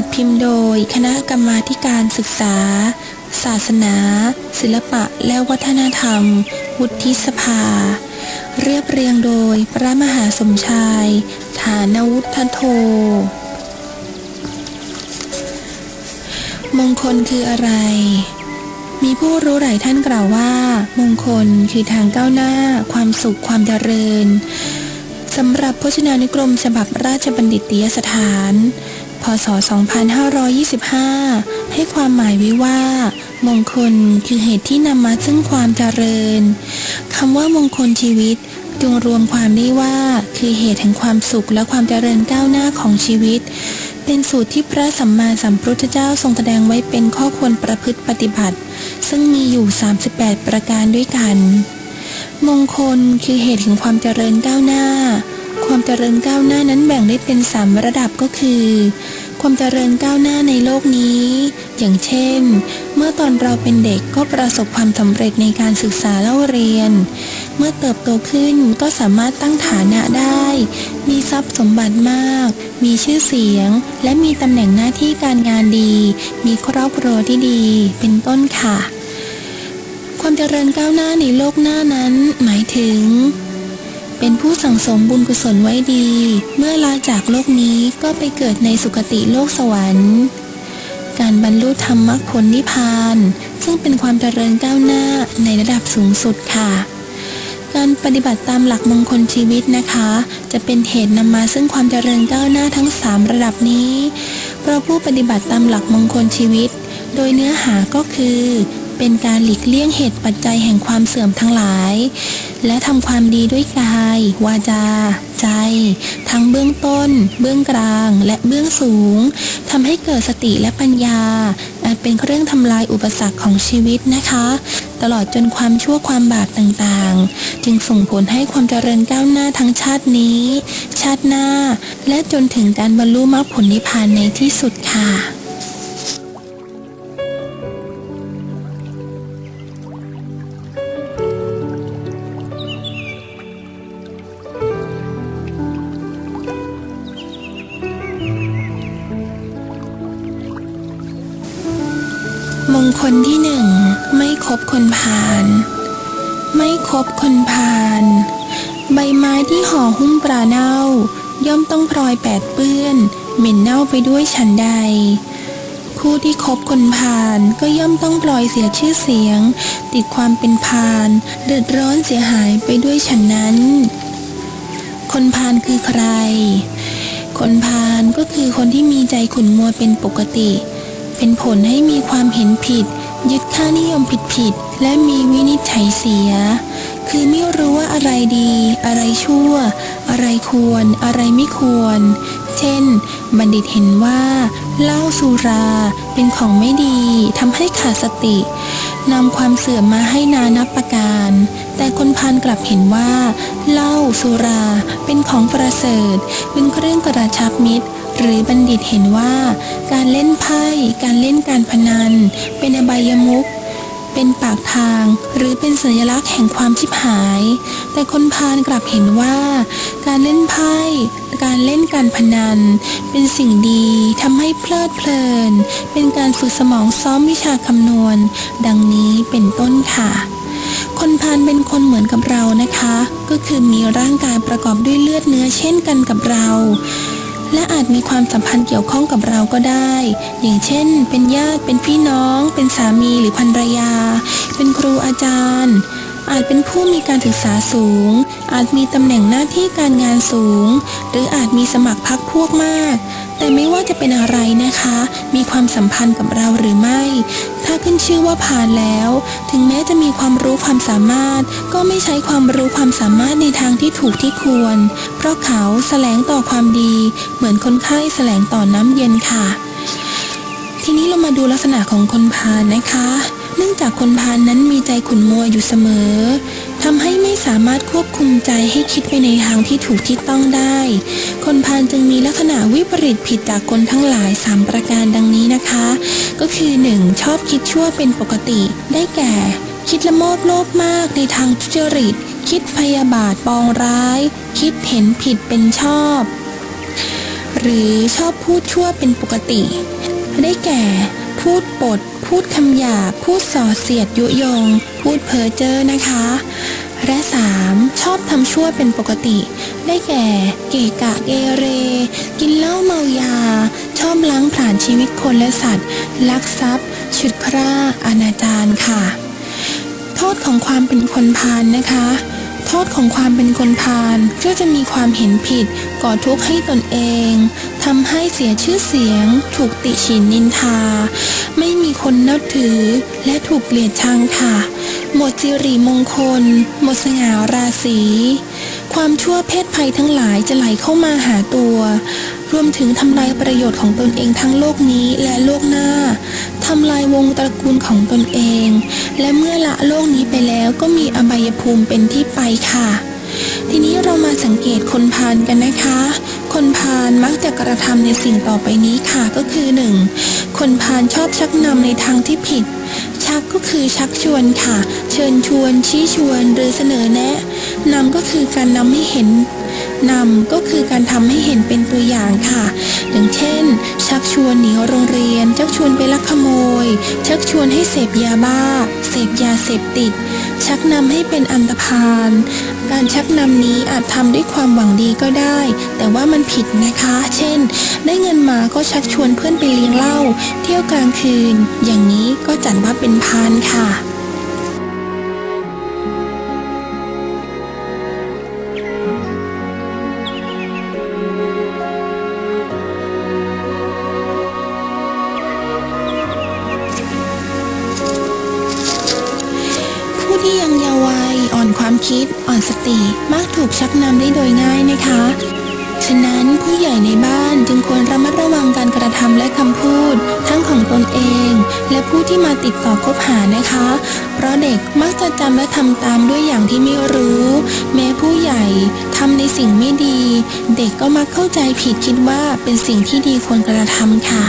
จัดพิมพ์โดยคณะกรรมาการศึกษา ศาสนา ศิลปะและวัฒนธรรม วุฒิสภา เรียบเรียงโดยพระมหาสมชาย ฐานวุฒโธมงคลคืออะไร มีผู้รู้หลายท่านกล่าวว่า มงคลคือทางก้าวหน้า ความสุขความเจริญสำหรับพจนานุกรมฉบับราชบัณฑิตยสถาน ศ 2525 ให้ความหมายไว้ว่ามงคลคือเหตุที่นำมาซึ่งความเจริญคำว่ามงคลชีวิตจงรวมความได้ว่าคือเหตุแห่งความสุขและความเจริญก้าวหน้าของชีวิต เป็นสูตรที่พระสัมมาสัมพุทธเจ้าทรงแสดงไว้เป็นข้อควรประพฤติปฏิบัติ ซึ่งมีอยู่ 38 ประการด้วยกัน มงคลคือเหตุแห่งความเจริญก้าวหน้า ความเจริญก้าวหน้านั้นแบ่งได้เป็นสามระดับก็คือ ความเจริญก้าวหน้าในโลกนี้ อย่างเช่น เมื่อตอนเราเป็นเด็กก็ประสบความสำเร็จในการศึกษาเล่าเรียน เมื่อเติบโตขึ้นก็สามารถตั้งฐานะได้ มีทรัพย์สมบัติมาก มีชื่อเสียง และมีตำแหน่งหน้าที่การงานดี มีครอบครัวที่ดี เป็นต้นค่ะ ความเจริญก้าวหน้าในโลกหน้านั้น หมายถึง เป็นผู้สั่งสมบุญกุศลไว้ดี เมื่อลาจากโลกนี้ก็ไปเกิดในสุคติโลกสวรรค์ การบรรลุธรรมมรรคผลนิพพาน ซึ่งเป็นความเจริญก้าวหน้าในระดับสูงสุดค่ะ การปฏิบัติตามหลักมงคลชีวิตนะคะ จะเป็นเหตุนำมาซึ่งความเจริญก้าวหน้าทั้ง 3 ระดับนี้ เพราะผู้ปฏิบัติตามหลักมงคลชีวิต โดยเนื้อหาก็คือ เป็นการหลีกเลี่ยงเหตุปัจจัยแห่งความเสื่อมทั้งหลาย และทำความดีด้วยกาย วาจา ใจ ทั้งเบื้องต้น เบื้องกลางและเบื้องสูงทำให้เกิดสติและปัญญาอาจเป็นเครื่องทำลายอุปสรรคของชีวิตนะคะ ตลอดจนความชั่วความบาปต่างๆ จึงส่งผลให้ความเจริญก้าวหน้าทั้งชาตินี้ ชาติหน้า และจนถึงการบรรลุมรรคผลนิพพานในที่สุดค่ะ มงคลที่หนึ่งไม่คบคนพาลไม่คบคนพาลใบไม้ที่ห่อหุ้มปลาเน่า ย่อมต้องพลอยแปดเปื้อน เหม็นเน่าไปด้วยฉันใด ผู้ที่คบคนพาลก็ย่อมต้องปล่อยเสียชื่อเสียง ติดความเป็นพาลเดือดร้อนเสียหายไปด้วยฉันนั้น คนพาลคือใคร คนพาลก็คือคนที่มีใจขุ่นมัวเป็นปกติ เป็นผลให้มีความเห็นผิด ยึดค่านิยมผิดๆและมีวินิจฉัยเสีย คือไม่รู้ว่าอะไรดี อะไรชั่ว อะไรควร อะไรไม่ควร เช่น บัณฑิตเห็นว่าเหล้าสุราเป็นของไม่ดีทำให้ขาดสตินำความเสื่อมมาให้นานับประการ แต่คนพานกลับเห็นว่าเหล้าสุราเป็นของประเสริฐ เป็นเครื่องกระชับมิตร หรือบัณฑิตเห็นว่า การเล่นไพ่ การเล่นการพนัน เป็นอบายมุขเป็นปากทางหรือเป็นสัญลักษณ์แห่งความชิบหาย แต่คนพาลกลับเห็นว่า การเล่นไพ่ การเล่นการพนัน เป็นสิ่งดีทำให้เพลิดเพลิน เป็นการฝึกสมองซ้อมวิชาคำนวณ ดังนี้เป็นต้นค่ะคนพาลเป็นคนเหมือนกับเรานะคะ ก็คือมีร่างกายประกอบด้วยเลือดเนื้อเช่นกันกับเรา และอาจมีความสัมพันธ์เกี่ยวข้องกับเราก็ได้ อย่างเช่น เป็นญาติ เป็นพี่น้อง เป็นสามีหรือภรรยา เป็นครูอาจารย์ อาจเป็นผู้มีการศึกษาสูง อาจมีตำแหน่งหน้าที่การงานสูง หรืออาจมีสมัครพรรคพวกมาก แต่ไม่ว่าจะเป็นอะไรนะคะ มีความสัมพันธ์กับเราหรือไม่ ถ้าขึ้นชื่อว่าผ่านแล้ว ถึงแม้จะมีความรู้ความสามารถ ก็ไม่ใช้ความรู้ความสามารถในทางที่ถูกที่ควร เพราะเขาแสลงต่อความดี เหมือนคนไข้แสลงต่อน้ำเย็นค่ะ ทีนี้เรามาดูลักษณะของคนพาลนะคะ เนื่องจากคนพาลนั้นมีใจขุ่นมัวอยู่เสมอ ทำให้ไม่สามารถควบคุมใจให้คิดไปในทางที่ถูกที่ต้องได้ คนพาลจึงมีลักษณะวิปริตผิดจากคนทั้งหลาย 3 ประการดังนี้นะคะ ก็คือ 1. ชอบคิดชั่วเป็นปกติ ได้แก่ คิดละโมบโลภมากในทางทุจริต คิดพยาบาทปองร้าย คิดเห็นผิดเป็นชอบ หรือชอบพูดชั่วเป็นปกติ ได้แก่พูดปด พูดคำหยาบ พูดส่อเสียดยุยง พูดเพ้อเจ้อนะคะ และ 3. ชอบทำชั่วเป็นปกติ ได้แก่ เกกะเกเร กินเหล้าเมายา ชอบล้างผลาญชีวิตคนและสัตว์ ลักทรัพย์ ฉุดคร่าอนาจารค่ะ โทษของความเป็นคนพาลนะคะ โทษของความเป็นคนพาลก็จะมีความเห็นผิด ก่อทุกข์ให้ตนเองทำให้เสียชื่อเสียง ถูกติฉินนินทา ไม่มีคนนับถือ และถูกเกลียดชังค่ะ หมดสิริมงคล หมดสง่าราศีความชั่วเพศภัยทั้งหลายจะไหลเข้ามาหาตัว รวมถึงทำลายประโยชน์ของตนเองทั้งโลกนี้และโลกหน้า ทำลายวงตระกูลของตนเอง และเมื่อละโลกนี้ไปแล้วก็มีอบายภูมิเป็นที่ไปค่ะ ทีนี้เรามาสังเกตคนพาลกันนะคะ คนพาลมักจะกระทำในสิ่งต่อไปนี้ค่ะก็คือ 1. คนพาลชอบชักนำในทางที่ผิด ชักก็คือชักชวนค่ะ เชิญชวน ชี้ชวนหรือเสนอแนะนำก็คือการนำให้เห็น นำก็คือการทำให้เห็นเป็นตัวอย่างค่ะ อย่างเช่น ชักชวนหนีโรงเรียน ชักชวนไปลักขโมย ชักชวนให้เสพยาบ้า เสพยาเสพติด ชักนำให้เป็นอันตรพาลการชักนำนี้อาจทำด้วยความหวังดีก็ได้ แต่ว่ามันผิดนะคะ เช่น ได้เงินมาก็ชักชวนเพื่อนไปเลี้ยงเหล้า เที่ยวกลางคืน อย่างนี้ก็จัดว่าเป็นพาลค่ะ ติมักถูกชักนำได้โดยง่ายนะคะ ฉะนั้นผู้ใหญ่ในบ้านจึงควรระมัดระวังการกระทำและคำพูด ทั้งของตนเอง และผู้ที่มาติดต่อคบหานะคะ เพราะเด็กมักจะจำและทำตามด้วยอย่างที่ไม่รู้ แม้ผู้ใหญ่ทำในสิ่งไม่ดี เด็กก็มักเข้าใจผิดคิดว่าเป็นสิ่งที่ดีควรกระทำค่ะ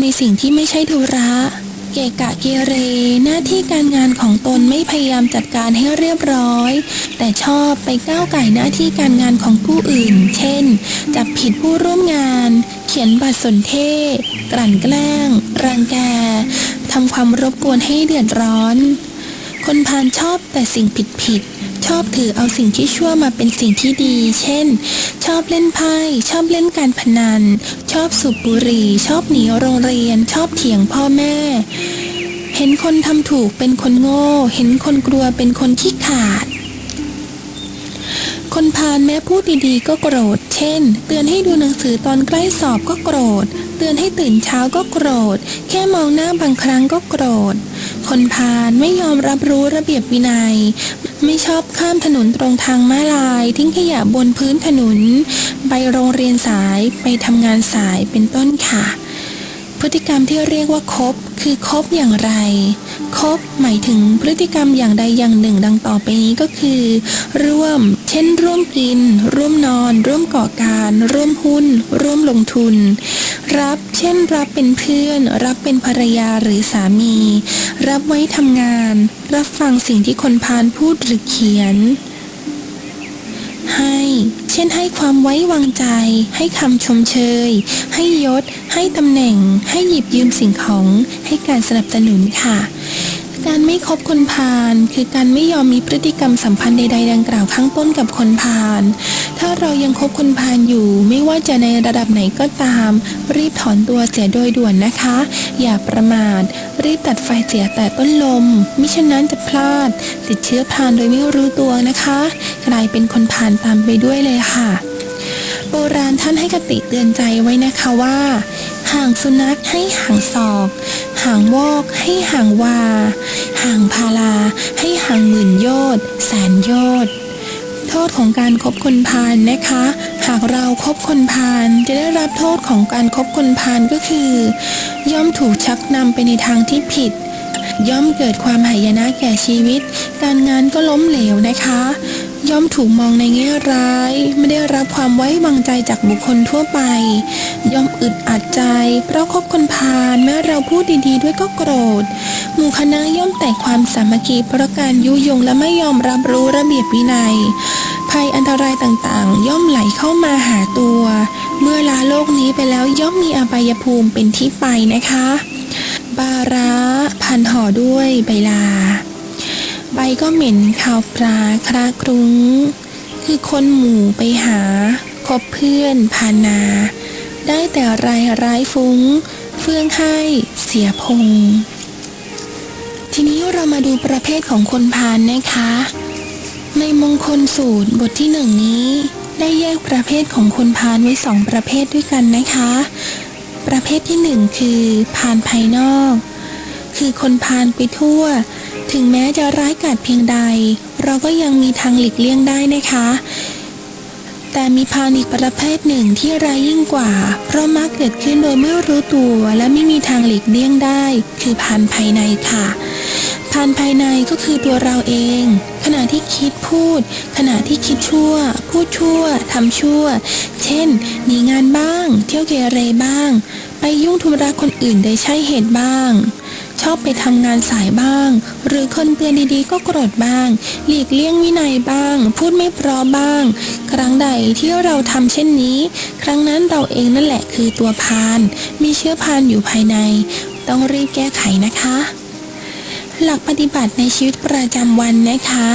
ในสิ่งที่ไม่ใช่ธุระ เกะกะเกเร หน้าที่การงานของตนไม่พยายามจัดการให้เรียบร้อย แต่ชอบไปก้าวไก่หน้าที่การงานของผู้อื่น เช่น จับผิดผู้ร่วมงาน เขียนบัตรสนเทศกลั่นแกล้ง รังแกทำความรบกวนให้เดือดร้อน คนพาลชอบแต่สิ่งผิดผิด ชอบถือเอาสิ่งที่ชั่วมาเป็นสิ่งที่ดี เช่น ชอบเล่นไพ่ชอบเล่นการพนัน ชอบสูบบุหรี่ ชอบหนีโรงเรียน ชอบเถียงพ่อแม่ เห็นคนทำถูกเป็นคนโง่ เห็นคนกลัวเป็นคนขี้ขาดคนพาลแม้พูดดีๆก็โกรธ เช่น เตือนให้ดูหนังสือตอนใกล้สอบก็โกรธ เตือนให้ตื่นเช้าก็โกรธ แค่มองหน้าบางครั้งก็โกรธ คนพาลไม่ยอมรับรู้ระเบียบวินัย ไม่ชอบข้ามถนนตรงทางม้าลาย ทิ้งขยะบนพื้นถนน ไปโรงเรียนสายไปทำงานสายเป็นต้นค่ะ พฤติกรรมที่เรียกว่าคบคือคบอย่างไร คบหมายถึงพฤติกรรมอย่างใดอย่างหนึ่งดังต่อไปนี้ก็คือ ร่วม เช่น ร่วมกิน ร่วมนอน ร่วมก่อการ ร่วมหุ้น ร่วมลงทุน รับ เช่น รับเป็นเพื่อน รับเป็นภรรยาหรือสามี รับไว้ทำงาน รับฟังสิ่งที่คนพาลพูดหรือเขียน ให้ เช่นให้ความไว้วางใจ ให้คำชมเชย ให้ยศ ให้ตำแหน่ง ให้หยิบยืมสิ่งของ ให้การสนับสนุนค่ะ การไม่คบคนพาลคือการไม่ยอมมีพฤติกรรมสัมพันธ์ใดๆดังกล่าวข้างต้นกับคนพาลถ้าเรายังคบคนพาลอยู่ ไม่ว่าจะในระดับไหนก็ตาม รีบถอนตัวเสียโดยด่วนนะคะ อย่าประมาท รีบตัดไฟเสียแต่ต้นลม มิฉะนั้นจะพลาด ติดเชื้อพาลโดยไม่รู้ตัวนะคะ กลายเป็นคนพาลตามไปด้วยเลยค่ะ โบราณท่านให้คติเตือนใจไว้นะคะว่า ห่างสุนัขให้ห่างศอกห่างวอกให้ห่างวาห่างพาลาให้ห่างหมื่นโยชน์แสนโยชน์โทษของการคบคนพาลนะคะ หากเราครบคนพาลจะได้รับโทษของการคบคนพาลก็คือ ย่อมถูกชักนำไปในทางที่ผิด ย่อมเกิดความหายนะแก่ชีวิต การงานก็ล้มเหลวนะคะ ย่อมถูกมองในแง่ร้าย ไม่ได้รับความไว้วางใจจากบุคคลทั่วไป ย่อมอึดอัดใจ เพราะคบคนพาลแม้เราพูดดีๆ ด้วยก็โกรธ หมู่คณะย่อมแตกความสามัคคีเพราะการยุยงและไม่ยอมรับรู้ระเบียบวินัย ภัยอันตรายต่างๆ ย่อมไหลเข้ามาหาตัว เมื่อลาโลกนี้ไปแล้วย่อมมีอบายภูมิเป็นที่ไปนะคะ บาระพันห่อด้วยใบลา ใบก็เหม็นข่าวปลาคราครุ้ง คือคนหมู่ไปหา คบเพื่อนพานา ได้แต่รายร้ายฟุ้ง เฟื่องให้เสียพง ทีนี้เรามาดูประเภทของคนพาลนะคะ ในมงคลสูตรบทที่หนึ่งนี้ ได้แยกประเภทของคนพาลไว้สองประเภทด้วยกันนะคะ ประเภทที่หนึ่งคือพาลภายนอก คือคนพาลไปทั่ว ถึงแม้จะร้ายกาจเพียงใด เราก็ยังมีทางหลีกเลี่ยงได้นะคะ แต่มีพาลอีกประเภทหนึ่งที่ร้ายยิ่งกว่า เพราะมักเกิดขึ้นโดยไม่รู้ตัวและไม่มีทางหลีกเลี่ยงได้ คือพาลภายในค่ะพาลภายในก็คือตัวเราเอง ขณะที่คิดพูด ขณะที่คิดชั่ว พูดชั่วทำชั่ว เช่นหนีงานบ้าง เที่ยวเกเรบ้าง ไปยุ่งธุระคนอื่นโดยใช่เหตุบ้าง ชอบไปทำงานสายบ้าง หรือคนเตือนดีๆ ก็โกรธบ้าง หลีกเลี่ยงวินัยบ้าง พูดไม่เพราะบ้าง ครั้งใดที่เราทำเช่นนี้ ครั้งนั้นเราเองนั่นแหละคือตัวพาลมีเชื้อพาลอยู่ภายใน ต้องรีบแก้ไขนะคะ หลักปฏิบัติในชีวิตประจำวันนะคะ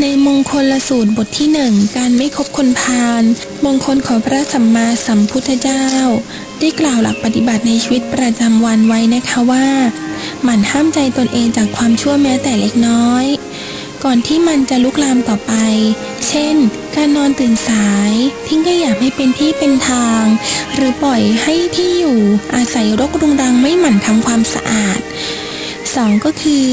ในมงคลละสูตรบทที่หนึ่งการไม่คบคนพาลมงคลของพระสัมมาสัมพุทธเจ้า ได้กล่าวหลักปฏิบัติในชีวิตประจำวันไว้นะคะว่า หมั่นห้ามใจตนเองจากความชั่วแม้แต่เล็กน้อย ก่อนที่มันจะลุกลามต่อไป เช่น การนอนตื่นสาย ทิ้งขยะไม่เป็นที่เป็นทาง หรือปล่อยให้ที่อยู่อาศัยรกรุงรังไม่หมั่นทำความสะอาดสองก็คือ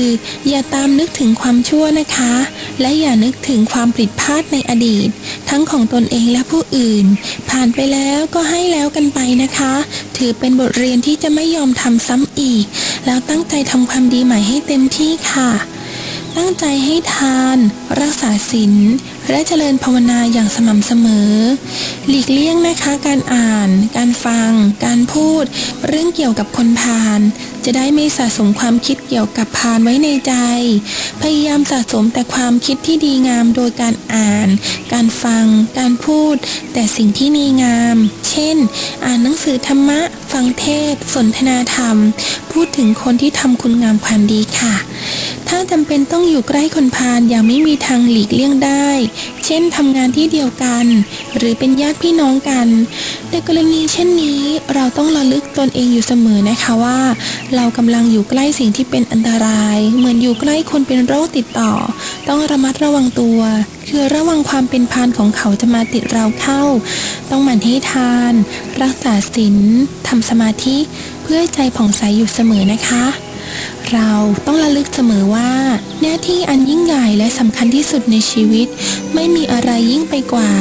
อย่าตามนึกถึงความชั่วนะคะ และอย่านึกถึงความผิดพลาดในอดีต ทั้งของตนเองและผู้อื่น ผ่านไปแล้วก็ให้แล้วกันไปนะคะ ถือเป็นบทเรียนที่จะไม่ยอมทำซ้ำอีก แล้วตั้งใจทำความดีใหม่ให้เต็มที่ค่ะ ตั้งใจให้ทาน รักษาศีลและเจริญภาวนาอย่างสม่ำเสมอ หลีกเลี่ยงนะคะการอ่าน การฟัง การพูด เรื่องเกี่ยวกับคนพาลจะได้ไม่สะสมความคิดเกี่ยวกับพาลไว้ในใจ พยายามสะสมแต่ความคิดที่ดีงามโดยการอ่าน การฟัง การพูด แต่สิ่งที่ดีงาม เช่น อ่านหนังสือธรรมะ ฟังเทศน์สนทนาธรรม พูดถึงคนที่ทำคุณงามความดีค่ะ ถ้าจำเป็นต้องอยู่ใกล้คนพาลอย่างไม่มีทางหลีกเลี่ยงได้ เช่นทำงานที่เดียวกัน หรือเป็นญาติพี่น้องกัน ในกรณีเช่นนี้เราต้องระลึกตนเองอยู่เสมอนะคะว่า เรากำลังอยู่ใกล้สิ่งที่เป็นอันตราย เหมือนอยู่ใกล้คนเป็นโรคติดต่อ ต้องระมัดระวังตัว คือระวังความเป็นพานของเขาจะมาติดเราเข้า ต้องหมั่นให้ทาน รักษาศีลทำสมาธิ พื่อใจผ่องใสอยู่เสมอนะคะ เราต้องระลึกเสมอว่า หน้าที่อันยิ่งใหญ่และสำคัญที่สุดในชีวิต ไม่มีอะไรยิ่งไปกว่า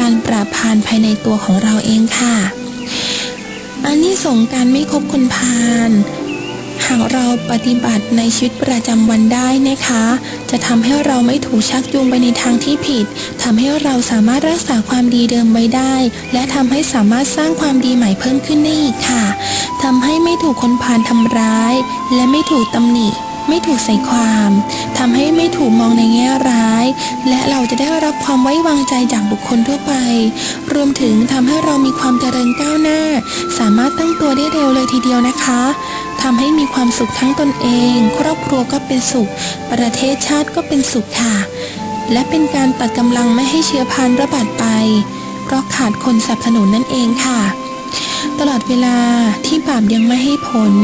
การปราบพานภายในตัวของเราเองค่ะ อันนี้สงการไม่คบคนพาลหากเราปฏิบัติในชีวิตประจำวันได้นะคะ จะทำให้เราไม่ถูกชักจูงไปในทางที่ผิดทำให้เราสามารถรักษาความดีเดิมไว้ได้ และทำให้สามารถสร้างความดีใหม่เพิ่มขึ้นได้อีกค่ะทำให้ไม่ถูกคนพาลทำร้าย และไม่ถูกตำหนิไม่ถูกใส่ความทำให้ไม่ถูกมองในแง่ร้าย และเราจะได้รับความไว้วางใจจากบุคคลทั่วไป รวมถึงทำให้เรามีความเจริญก้าวหน้า สามารถตั้งตัวได้เร็วเลยทีเดียวนะคะ ทำให้มีความสุขทั้งตนเอง ครอบครัวก็เป็นสุข ประเทศชาติก็เป็นสุขค่ะ และเป็นการตัดกำลังไม่ให้เชื้อพันธุ์ระบาดไป เพราะขาดคนสนับสนุนนั่นเองค่ะ ตลอดเวลาที่บาปยังไม่ให้ผล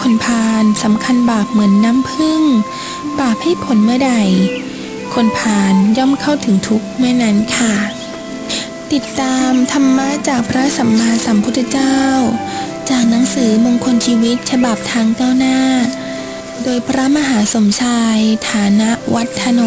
คนพาลสำคัญบาปเหมือนน้ำพึ่ง บาปให้ผลเมื่อใด คนพาลย่อมเข้าถึงทุกเมื่อนั้นค่ะ ติดตามธรรมะจากพระสัมมาสัมพุทธเจ้า จากหนังสือมงคลชีวิตฉบับทางเก้าหน้า โดยพระมหาสมชาย ฐานะวัฒโน